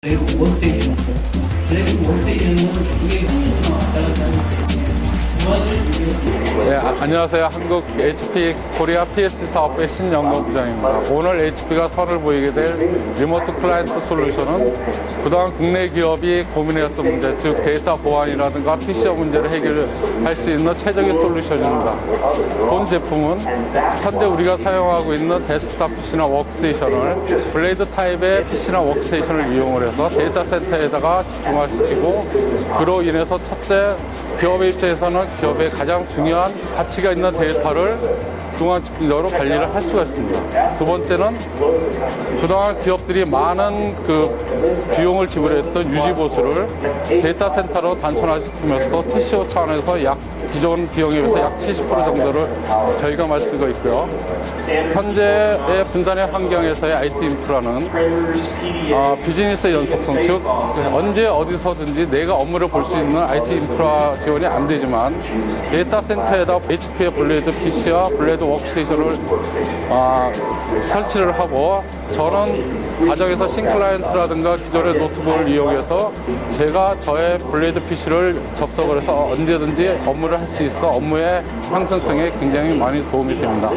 그 안녕하세요. 한국 HP 코리아 PS 사업의 신영덕부장입니다. 오늘 HP가 선을 보이게 될 리모트 클라이언트 솔루션은 그동안 국내 기업이 고민해왔던 문제, 즉 데이터 보안이라든가 TCO 문제를 해결할 수 있는 최적의 솔루션입니다. 본 제품은 현재 우리가 사용하고 있는 데스크탑 PC나 워크스테이션을 블레이드 타입의 PC나 워크스테이션을 이용을 해서 데이터 센터에다가 집중화시키고 그로 인해서 첫째 기업의 입장에서는 기업의 가장 중요한 가치가 있는 데이터를 집중적으로 관리를 할 수가 있습니다. 두 번째는 그동안 기업들이 많은 그 비용을 지불했던 유지 보수를 데이터 센터로 단순화시키면서 TCO 차원에서 약 기존 비용에 비해서 약 70% 정도를 저희가 말 수가 있고요. 현재의 분산의 환경에서의 IT 인프라는 어, 비즈니스의 연속성, 즉 언제 어디서든지 내가 업무를 볼 수 있는 IT 인프라 지원이 안 되지만 데이터 센터에다 HP의 블레이드 PC와 블레이드 워크스테이션을 아, 설치를 하고 저는 가정에서 싱클라이언트라든가 기존의 노트북을 이용해서 제가 저의 블레이드 PC를 접속을 해서 언제든지 업무를 할 수 있어 업무의 향상성에 굉장히 많이 도움이 됩니다.